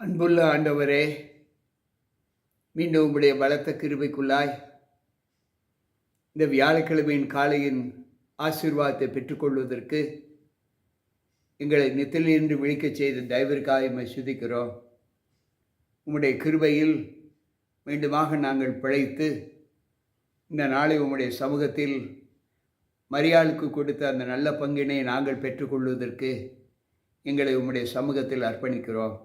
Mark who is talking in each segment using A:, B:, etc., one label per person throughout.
A: அன்புள்ள ஆண்டவரே மீண்டும் உம்முடைய பலத்த கிருபைக்குள்ளாய் இந்த வியாழக்கிழமையின் காலையின் ஆசீர்வாதத்தை பெற்றுக்கொள்வதற்கு எங்களை நித்திலிருந்து விழிக்கச் செய்த தயவிற்காக எம்மை சுதிக்கிறோம். உம்முடைய கிருபையில் மீண்டுமாக நாங்கள் பிழைத்து இந்த நாளை உம்முடைய சமூகத்தில் மரியாளுக்கு கொடுத்த அந்த நல்ல பங்கினை நாங்கள் பெற்றுக்கொள்வதற்கு எங்களை உம்முடைய சமூகத்தில் அர்ப்பணிக்கிறோம்.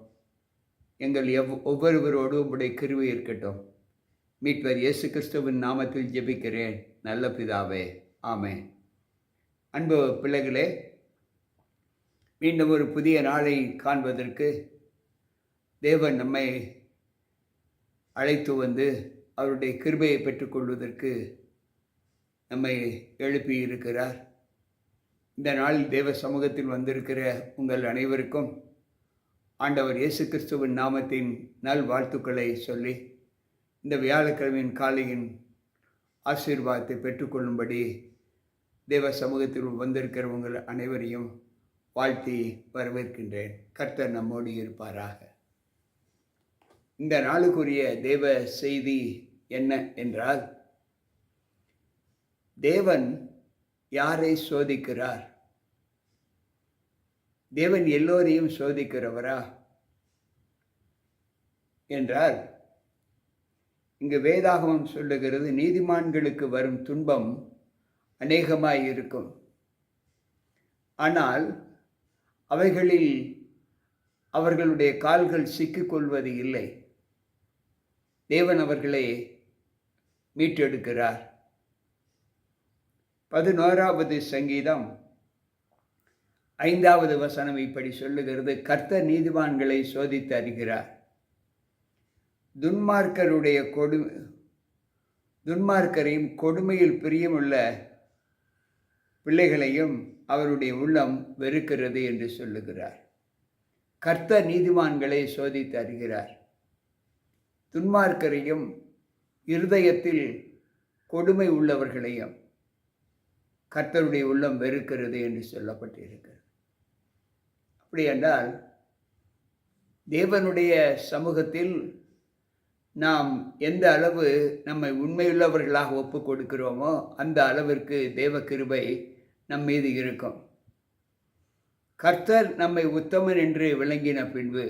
A: எங்கள் எவ் ஒவ்வொருவரோடு உம்முடைய கிருவை இருக்கட்டும். மீட்பர் இயேசு கிறிஸ்துவின் நாமத்தில் ஜெபிக்கிறேன். நல்ல பிதாவே. ஆமே அன்பு பிள்ளைகளே மீண்டும் ஒரு புதிய நாளை காண்பதற்கு தேவன் நம்மை அழைத்து வந்து அவருடைய கிருபையை பெற்றுக்கொள்வதற்கு நம்மை எழுப்பி இருக்கிறார். இந்த நாளில் தேவ சமூகத்தில் வந்திருக்கிற உங்கள் அனைவருக்கும் ஆண்டவர் இயேசு கிறிஸ்துவின் நாமத்தின் நல் வாழ்த்துக்களை சொல்லி இந்த வியாழக்கிழமையின் காலையின் ஆசீர்வாதத்தை பெற்றுக்கொள்ளும்படி தேவ சமூகத்தில் வந்திருக்கிறவங்கள் அனைவரையும் வாழ்த்தி வரவேற்கின்றேன். கர்த்தர் நம்மோடு இருப்பாராக. இந்த நாளுக்குரிய தேவ செய்தி என்ன என்றால் தேவன் யாரை சோதிக்கிறார்? தேவன் எல்லோரையும் சோதிக்கிறவரா? என்றால் இங்கு வேதாகமம் சொல்லுகிறது நீதிமான்களுக்கு வரும் துன்பம் அநேகமாய் இருக்கும். ஆனால் அவைகளில் அவர்களுடைய கால்கள் சிக்கிக்கொள்வது இல்லை. தேவன் அவர்களை மீட்டெடுக்கிறார். பதினோராவது சங்கீதம் ஐந்தாவது வசனம் இப்படி சொல்லுகிறது. கர்த்தர் நீதிவான்களை சோதித்து அறிகிறார். துன்மார்க்கருடைய கொடு துன்மார்க்கரையும் கொடுமையில் பிரியமுள்ள பிள்ளைகளையும் அவருடைய உள்ளம் வெறுக்கிறது என்று சொல்லுகிறார். கர்த்தர் நீதிமான்களை சோதித்து அறிகிறார். துன்மார்க்கரையும் இருதயத்தில் கொடுமை உள்ளவர்களையும் கர்த்தருடைய உள்ளம் வெறுக்கிறது என்று சொல்லப்பட்டிருக்கிறது. அப்படி என்றால் தேவனுடைய சமூகத்தில் நாம் எந்த அளவு நம்மை உண்மையுள்ளவர்களாக ஒப்பு கொடுக்கிறோமோ அந்த அளவிற்கு தேவ கிருபை நம் மீது இருக்கும். கர்த்தர் நம்மை உத்தமன் என்று விளங்கின பின்பு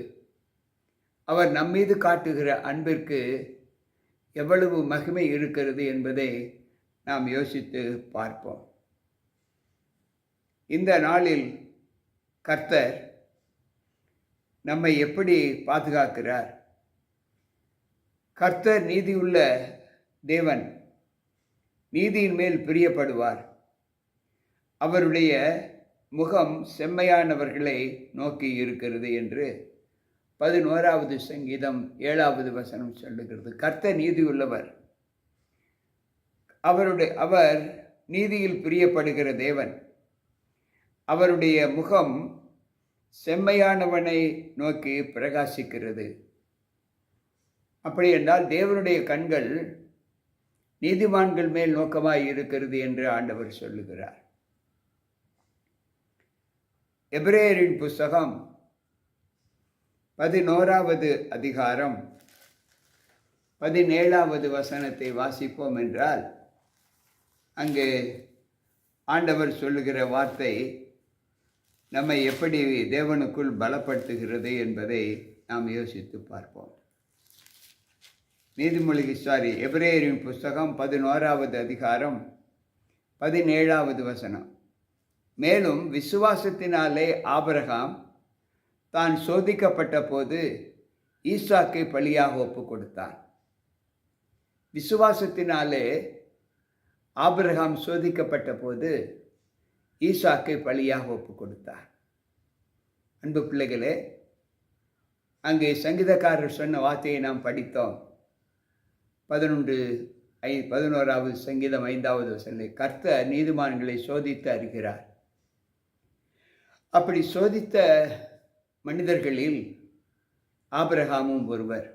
A: அவர் நம்மீது காட்டுகிற அன்பிற்கு எவ்வளவு மகிமை இருக்கிறது என்பதை நாம் யோசித்து பார்ப்போம். இந்த நாளில் கர்த்தர் நம்மை எப்படி பாதுகாக்கிறார்? கர்த்தர் நீதியுள்ள தேவன் நீதியின் மேல் பிரியப்படுவார். அவருடைய முகம் செம்மையானவர்களை நோக்கி இருக்கிறது என்று பதினோராவது சங்கீதம் ஏழாவது வசனம் சொல்லுகிறது. கர்த்தர் நீதியுள்ளவர். அவருடைய அவர் நீதியில் பிரியப்படுகிற தேவன். அவருடைய முகம் செம்மையானவனை நோக்கி பிரகாசிக்கிறது. அப்படி என்றால் தேவனுடைய கண்கள் நீதிமான்கள் மேல் நோக்கமாய் இருக்கிறது என்று ஆண்டவர் சொல்லுகிறார். எபிரேயரின் புஸ்தகம் பதினோராவது அதிகாரம் பதினேழாவது வசனத்தை வாசிப்போம் என்றால் அங்கு ஆண்டவர் சொல்லுகிற வார்த்தை நம்மை எப்படி தேவனுக்குள் பலப்படுத்துகிறது என்பதை நாம் யோசித்து பார்ப்போம். நீதிமொழி சாரி எபிரேயரின் புஸ்தகம் பதினோராவது அதிகாரம் பதினேழாவது வசனம். மேலும் விசுவாசத்தினாலே ஆபரகாம் தான் சோதிக்கப்பட்ட போது ஈசாக்கை பலியாக ஒப்பு கொடுத்தான். விசுவாசத்தினாலே ஆபிரகாம் சோதிக்கப்பட்ட போது ஈசாக்கை பலியாக ஒப்பு கொடுத்தார் அன்பு பிள்ளைகளே அங்கே சங்கீதக்காரர் சொன்ன வார்த்தையை நாம் படித்தோம். பதினொன்று ஐ பதினோராவது சங்கீதம் ஐந்தாவது வசனை கர்த்த நீதிமான்களை சோதித்து அறிகிறார். அப்படி சோதித்த மனிதர்களில் ஆபிரகாமும் ஒருவர்.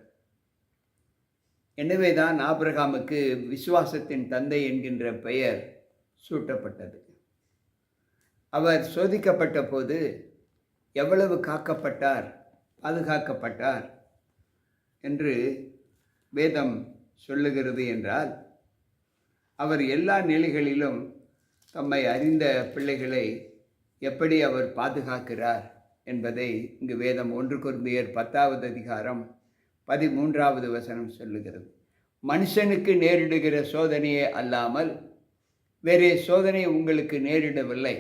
A: எனவேதான் ஆபிரகாமுக்கு விசுவாசத்தின் தந்தை என்கின்ற பெயர் சூட்டப்பட்டது. அவர் சோதிக்கப்பட்ட போது எவ்வளவு காக்கப்பட்டார் பாதுகாக்கப்பட்டார் என்று வேதம் சொல்லுகிறது என்றால் அவர் எல்லா நிலைகளிலும் தம்மை அறிந்த பிள்ளைகளை எப்படி அவர் பாதுகாக்கிறார் என்பதை இங்கு வேதம் ஒன்று குருந்தியர் பத்தாவது அதிகாரம் பதிமூன்றாவது வசனம் சொல்லுகிறது. மனுஷனுக்கு நேரிடுகிற சோதனையே அல்லாமல் வேறே சோதனை உங்களுக்கு நேரிடவில்லை.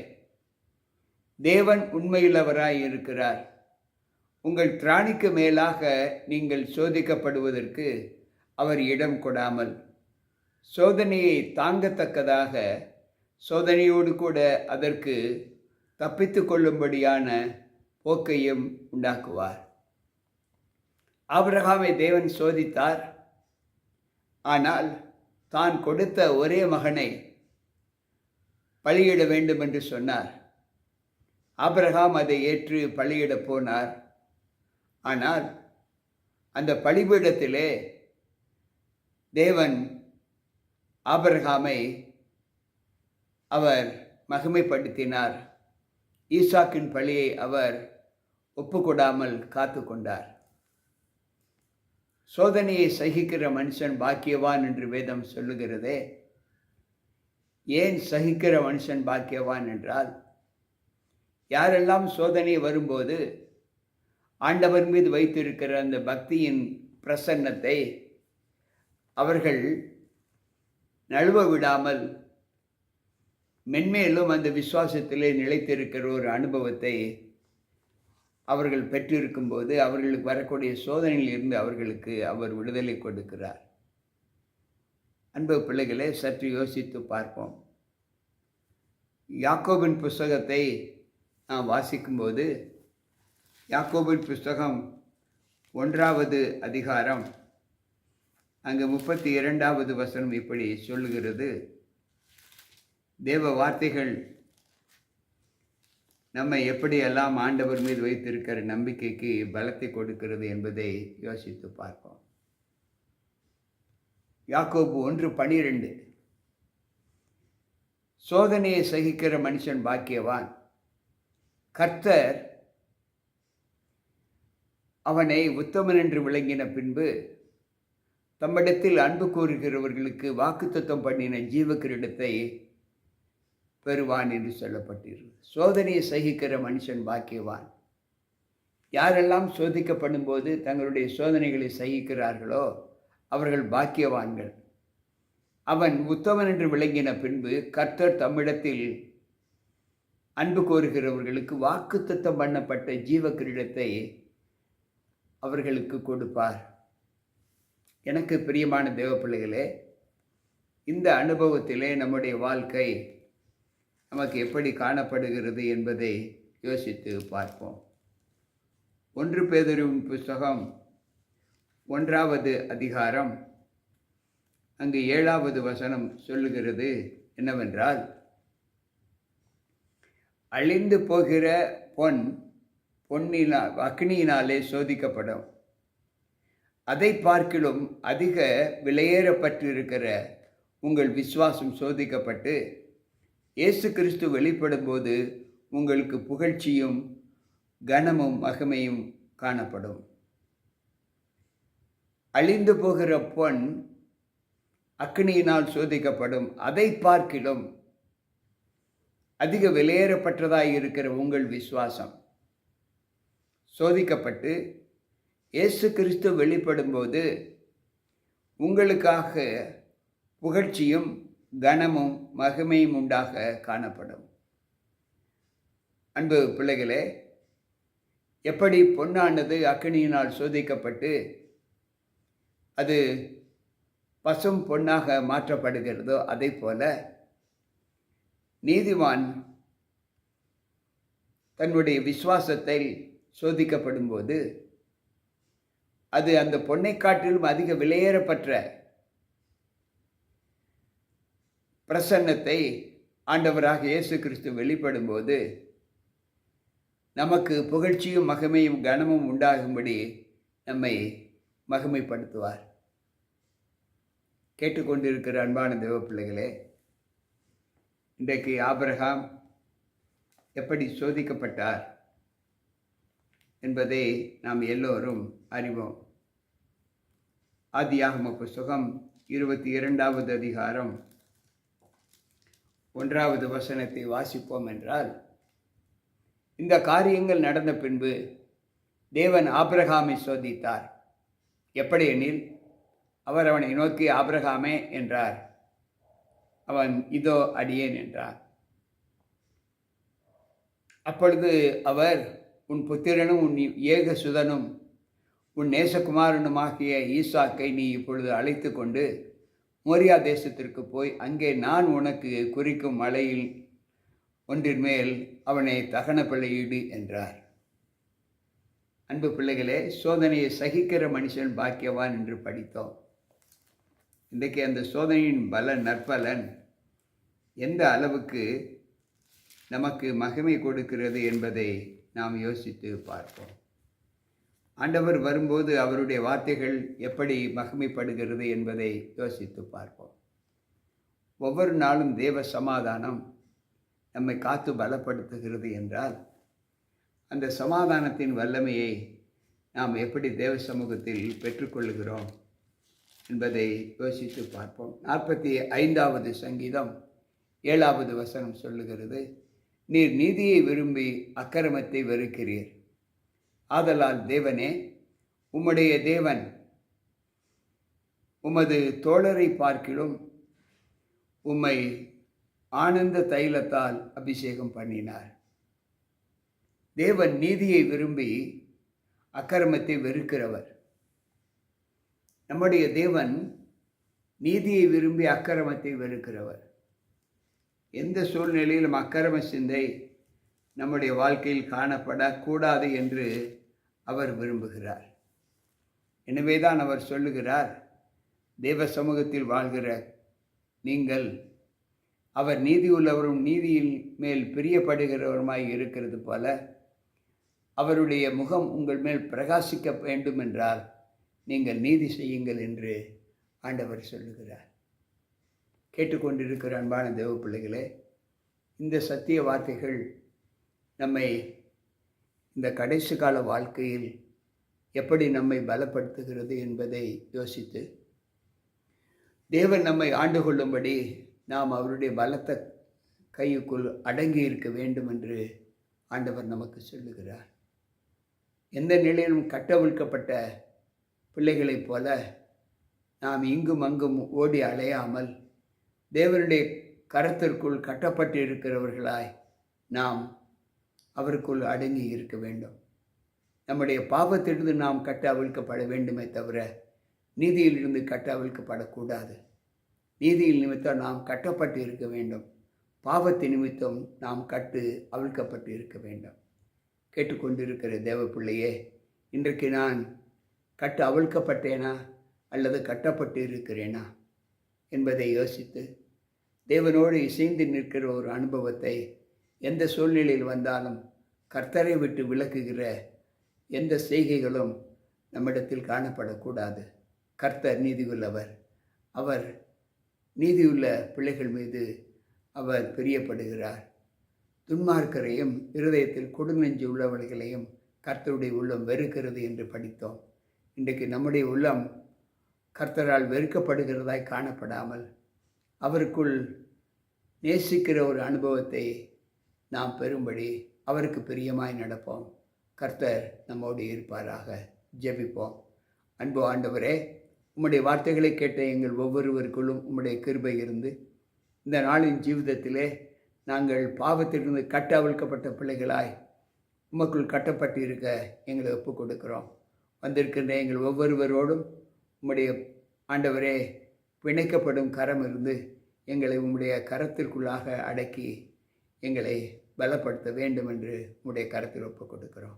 A: தேவன் உண்மையுள்ளவராய் இருக்கிறார். உங்கள் திராணிக்கு மேலாக நீங்கள் சோதிக்கப்படுவதற்கு அவர் இடம் கொடாமல். சோதனையை தாங்கத்தக்கதாக சோதனையோடு கூட அதற்கு தப்பித்து கொள்ளும்படியான போக்கையும் உண்டாக்குவார். ஆபிரகாமை தேவன் சோதித்தார். ஆனால் தான் கொடுத்த ஒரே மகனை பலியிட வேண்டும் என்று சொன்னார். ஆபிரகாம் அதை ஏற்று பலியிடப் போனார். ஆனால் அந்த பழிபீடத்திலே தேவன் ஆபரகாமை அவர் மகிமைப்படுத்தினார். ஈசாக்கின் பழியை அவர் ஒப்புக்கொடாமல் காத்து கொண்டார் சோதனையை சகிக்கிற மனுஷன் பாக்கியவான் என்று வேதம் சொல்லுகிறதே. ஏன் சகிக்கிற மனுஷன் பாக்கியவான் என்றால் யாரெல்லாம் சோதனை வரும்போது ஆண்டவர் மீது வைத்திருக்கிற அந்த பக்தியின் பிரசன்னத்தை அவர்கள் நழுவ விடாமல் மென்மேலும் அந்த விசுவாசத்திலே நிலைத்திருக்கிற ஒரு அனுபவத்தை அவர்கள் பெற்றிருக்கும்போது அவர்களுக்கு வரக்கூடிய சோதனையில் இருந்து அவர்களுக்கு அவர் விடுதலை கொடுக்கிறார். அன்பு பிள்ளைகளை சற்று யோசித்து பார்ப்போம். யாக்கோபின் புஸ்தகத்தை நாம் வாசிக்கும்போது யாக்கோபின் புஸ்தகம் ஒன்றாவது அதிகாரம் அங்கு முப்பத்தி இரண்டாவது வசனம் இப்படி சொல்லுகிறது. தேவ வார்த்தைகள் நம்மை எப்படியெல்லாம் ஆண்டவர் மீது வைத்திருக்கிற நம்பிக்கைக்கு பலத்தை கொடுக்கிறது என்பதை யோசித்து பார்ப்போம். யாக்கோபு ஒன்று பனிரெண்டு சோதனையை சகிக்கிற மனுஷன் பாக்கியவான். கர்த்தர் அவனை உத்தமன் என்று விளங்கின பின்பு தம்மிடத்தில் அன்பு கூறுகிறவர்களுக்கு வாக்குத்தத்தம் பண்ணின ஜீவக்கிரீடத்தை பெறுவான் என்று சொல்லப்பட்டிருக்கிறது. சோதனையை சகிக்கிற மனுஷன் பாக்கியவான். யாரெல்லாம் சோதிக்கப்படும் போது தங்களுடைய சோதனைகளை சகிக்கிறார்களோ அவர்கள் பாக்கியவான்கள். அவன் உத்தமன் என்று விளங்கின பின்பு கர்த்தர் தம்மிடத்தில் அன்பு கோருகிறவர்களுக்கு வாக்குத்தத்தம் பண்ணப்பட்ட ஜீவ கிரீடத்தை அவர்களுக்கு கொடுப்பார். எனக்கு பிரியமான தேவ பிள்ளைகளே இந்த அனுபவத்திலே நம்முடைய வாழ்க்கை நமக்கு எப்படி காணப்படுகிறது என்பதை யோசித்து பார்ப்போம். ஒன்று பேதரும் புஸ்தகம் ஒன்றாவது அதிகாரம் அங்கு ஏழாவது வசனம் சொல்லுகிறது என்னவென்றால் அழிந்து போகிற பொன் பொன்னினால் அக்னியினாலே சோதிக்கப்படும். அதை பார்க்கிலும் அதிக விலையேறப்பட்டிருக்கிற உங்கள் விசுவாசம் சோதிக்கப்பட்டு இயேசு கிறிஸ்து வெளிப்படும்போது உங்களுக்கு புகழ்ச்சியும் கனமும் மகிமையும் காணப்படும். அழிந்து போகிற பொன் அக்னியினால் சோதிக்கப்படும். அதை பார்க்கிலும் அதிக விலையேறப்பட்டதாக இருக்கிற உங்கள் விசுவாசம். சோதிக்கப்பட்டு இயேசு கிறிஸ்து வெளிப்படும்போது உங்களுக்காக புகழ்ச்சியும் கனமும் மகிமையும் உண்டாக காணப்படும். அன்பு பிள்ளைகளே எப்படி பொன்னானது அக்னியினால் சோதிக்கப்பட்டு அது பசும் பொன்னாக மாற்றப்படுகிறதோ அதே போல நீதிமான் தன்னுடைய விசுவாசத்தை சோதிக்கப்படும்போது அது அந்த பொன்னை காட்டிலும் அதிக விலையேறப்பட்ட பிரசன்னத்தை ஆண்டவராக இயேசு கிறிஸ்து வெளிப்படும்போது நமக்கு புகழ்ச்சியும் மகிமையும் கனமும் உண்டாகும்படி நம்மை மகிமைப்படுத்துவார். கேட்டுக்கொண்டிருக்கிற அன்பான தேவ பிள்ளைகளே இன்றைக்கு ஆபிரகாம் எப்படி சோதிக்கப்பட்டார் என்பதை நாம் எல்லோரும் அறிவோம். ஆதியாகம புஸ்தகம் இருபத்தி இரண்டாவது அதிகாரம் ஒன்றாவது வசனத்தை வாசிப்போம் என்றால் இந்த காரியங்கள் நடந்த பின்பு தேவன் ஆபிரகாமை சோதித்தார். எப்படியெனில் அவர் அவனை நோக்கி ஆபிரகாமே என்றார். அவன் இதோ அடியேன் என்றார் அப்பொழுது அவர் உன் புத்திரனும் உன் ஏக சுதனும் உன் நேசகுமாரனுமாகிய ஈசாக்கை நீ இப்பொழுது அழைத்து கொண்டு மோரியா தேசத்திற்கு போய் அங்கே நான் உனக்கு குறிக்கும் மலையில் ஒன்றின் மேல் அவனை தகன பிள்ளையீடு என்றார். அன்பு பிள்ளைகளே சோதனையை சகிக்கிற மனுஷன் பாக்கியவான் என்று படித்தோம். இன்றைக்கு அந்த சோதனையின் பலன் நற்பலன் எந்த அளவுக்கு நமக்கு மகிமை கொடுக்கிறது என்பதை நாம் யோசித்து பார்ப்போம். ஆண்டவர் வரும்போது அவருடைய வார்த்தைகள் எப்படி மகிமைப்படுகிறது என்பதை யோசித்து பார்ப்போம். ஒவ்வொரு நாளும் தேவ சமாதானம் நம்மை காத்து பலப்படுத்துகிறது என்றால் அந்த சமாதானத்தின் வல்லமையை நாம் எப்படி தேவ சமூகத்தில் பெற்றுக்கொள்ளுகிறோம்? என்பதை யோசித்து பார்ப்போம். நாற்பத்தி ஐந்தாவது சங்கீதம் ஏழாவது வசனம் சொல்லுகிறது நீர் நீதியை விரும்பி அக்கிரமத்தை வெறுக்கிறீர். ஆதலால் தேவனே உம்முடைய தேவன் உமது தோழரை பார்க்கிலும் உம்மை ஆனந்த தைலத்தால் அபிஷேகம் பண்ணினார். தேவன் நீதியை விரும்பி அக்கிரமத்தை வெறுக்கிறவர். நம்முடைய தேவன் நீதியை விரும்பி அக்கிரமத்தை வெறுக்கிறவர். எந்த சூழ்நிலையிலும் அக்கிரம சிந்தை நம்முடைய வாழ்க்கையில் காணப்படக்கூடாது என்று அவர் விரும்புகிறார். எனவே தான் அவர் சொல்லுகிறார் தேவ சமூகத்தில் வாழ்கிற நீங்கள் அவர் நீதி உள்ளவரும் நீதியின் மேல் பிரியப்படுகிறவருமாய் இருக்கிறது போல அவருடைய முகம் உங்கள் மேல் பிரகாசிக்க வேண்டும் என்றால் நீங்கள் நீதி செய்யுங்கள் என்று ஆண்டவர் சொல்லுகிறார். கேட்டுக்கொண்டிருக்கிற அன்பான தேவ பிள்ளைகளே இந்த சத்திய வார்த்தைகள் நம்மை இந்த கடைசி கால வாழ்க்கையில் எப்படி நம்மை பலப்படுத்துகிறது என்பதை யோசித்து தேவன் நம்மை ஆண்டு கொள்ளும்படி நாம் அவருடைய பலத்த கையுக்குள் அடங்கி இருக்க வேண்டும் என்று ஆண்டவர் நமக்கு சொல்லுகிறார். எந்த நிலையிலும் கட்டவிழ்க்கப்பட்ட பிள்ளைகளைப் போல நாம் இங்கும் அங்கும் ஓடி அலையாமல் தேவனுடைய கரத்திற்குள் கட்டப்பட்டு இருக்கிறவர்களாய் நாம் அவருக்குள் அடங்கி இருக்க வேண்டும். நம்முடைய பாவத்திலிருந்து நாம் கட்ட அவிழ்க்கப்பட வேண்டுமே தவிர நீதியிலிருந்து கட்ட அவிழ்க்கப்படக்கூடாது நீதியில் நிமித்தம் நாம் கட்டப்பட்டு இருக்க வேண்டும். பாவத்தை நிமித்தம் நாம் கட்டு அவிழ்க்கப்பட்டு இருக்க வேண்டும். கேட்டுக்கொண்டிருக்கிற தேவ பிள்ளையே இன்றைக்கு நான் கட்டு அவிழ்க்கப்பட்டேனா அல்லது கட்டப்பட்டு இருக்கிறேனா என்பதை யோசித்து தேவனோடு இசைந்து நிற்கிற ஒரு அனுபவத்தை எந்த சூழ்நிலையில் வந்தாலும் கர்த்தரை விட்டு விளக்குகிற எந்த செய்கைகளும் நம்மிடத்தில் காணப்படக்கூடாது. கர்த்தர் நீதியுள்ளவர். அவர் நீதியுள்ள பிள்ளைகள் மீது அவர் பிரியப்படுகிறார். துன்மார்க்கரையும் இருதயத்தில் கொடுநெஞ்சு உள்ளவர்களையும் கர்த்தருடைய உள்ளம் வெறுக்கிறது என்று படித்தோம். இன்றைக்கு நம்முடைய உள்ளம் கர்த்தரால் வெறுக்கப்படுகிறதாய் காணப்படாமல் அவருக்குள் நேசிக்கிற ஒரு அனுபவத்தை நாம் பெறும்படி அவருக்கு பிரியமாய் நடப்போம். கர்த்தர் நம்மோடு இருப்பாராக. ஜெபிப்போம். அன்பு ஆண்டவரே உம்முடைய வார்த்தைகளை கேட்ட எங்கள் ஒவ்வொருவருக்குள்ளும் உம்முடைய கிருபை இருந்து இந்த நாளின் ஜீவிதத்திலே நாங்கள் பாவத்திலிருந்து கட்ட அவிழ்க்கப்பட்ட பிள்ளைகளாய் உமக்குள் கட்டப்பட்டு இருக்க எங்களை ஒப்புக் கொடுக்கிறோம் வந்திருக்கின்ற எங்கள் ஒவ்வொருவரோடும் உம்முடைய ஆண்டவரே பிணைக்கப்படும் கரம் இருந்து எங்களை உம்முடைய கரத்திற்குள்ளாக அடக்கி எங்களை பலப்படுத்த வேண்டும் என்று உம்முடைய கரத்தில் ஒப்புக் கொடுக்கிறோம்.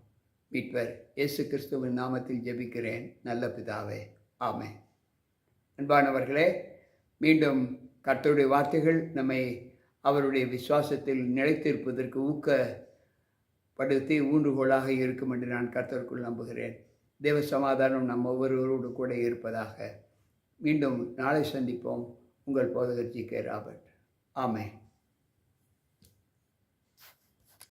A: மீட்பர் இயேசு கிறிஸ்துவின் நாமத்தில் ஜெபிக்கிறேன். நல்ல பிதாவே ஆமே அன்பானவர்களே மீண்டும் கர்த்தருடைய வார்த்தைகள் நம்மை அவருடைய விசுவாசத்தில் நிலைத்திருப்பதற்கு ஊக்கப்படுத்தி ஊன்றுகோலாக இருக்கும் என்று நான் கர்த்தருக்குள் நம்புகிறேன். தேவ சமாதானம் நம் ஒவ்வொருவரோடு கூட இருப்பதாக மீண்டும் நாளை சந்திப்போம். உங்கள் போதகர் ஜி கே ராபர்ட். ஆமே